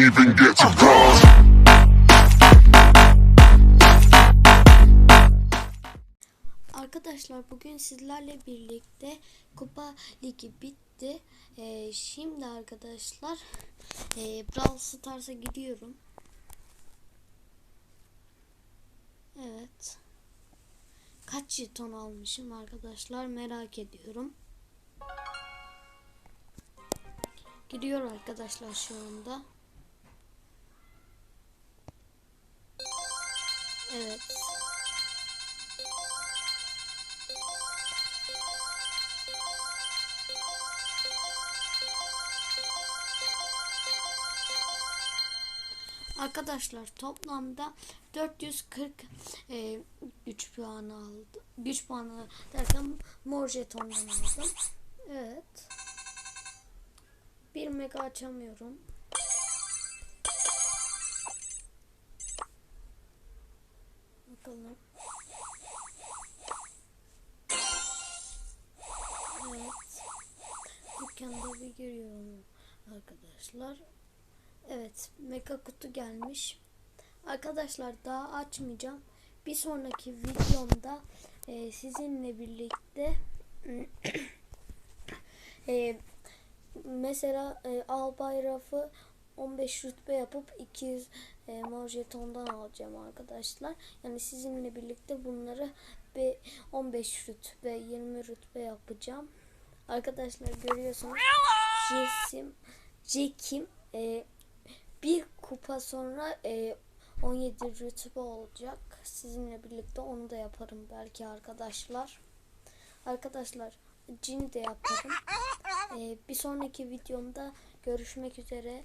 even get to cross. Arkadaşlar bugün sizlerle birlikte Kupa Ligi bitti. Ee, şimdi arkadaşlar e, Brawl Stars'a gidiyorum. Evet. Kaç jeton almışım arkadaşlar merak ediyorum. Gidiyor arkadaşlar şu anda. Evet. Arkadaşlar toplamda 440 e, güç puanı aldı. Güç puanı derken mor jetondan aldım. Evet. 1 mega açamıyorum. Bakalım. Evet. Dükkanda bir giriyorum arkadaşlar. Evet, mega kutu gelmiş. Arkadaşlar daha açmayacağım. Bir sonraki videomda e, sizinle birlikte e, mesela e, albay 15 rütbe yapıp 200 e, mor jetondan alacağım arkadaşlar. Yani sizinle birlikte bunları bir 15 rütbe 20 rütbe yapacağım. Arkadaşlar görüyorsunuz. Jesim, Jekim e, bir kupa sonra e, 17 rütbe olacak. Sizinle birlikte onu da yaparım belki arkadaşlar. Arkadaşlar cin de yaparım. E, bir sonraki videomda görüşmek üzere.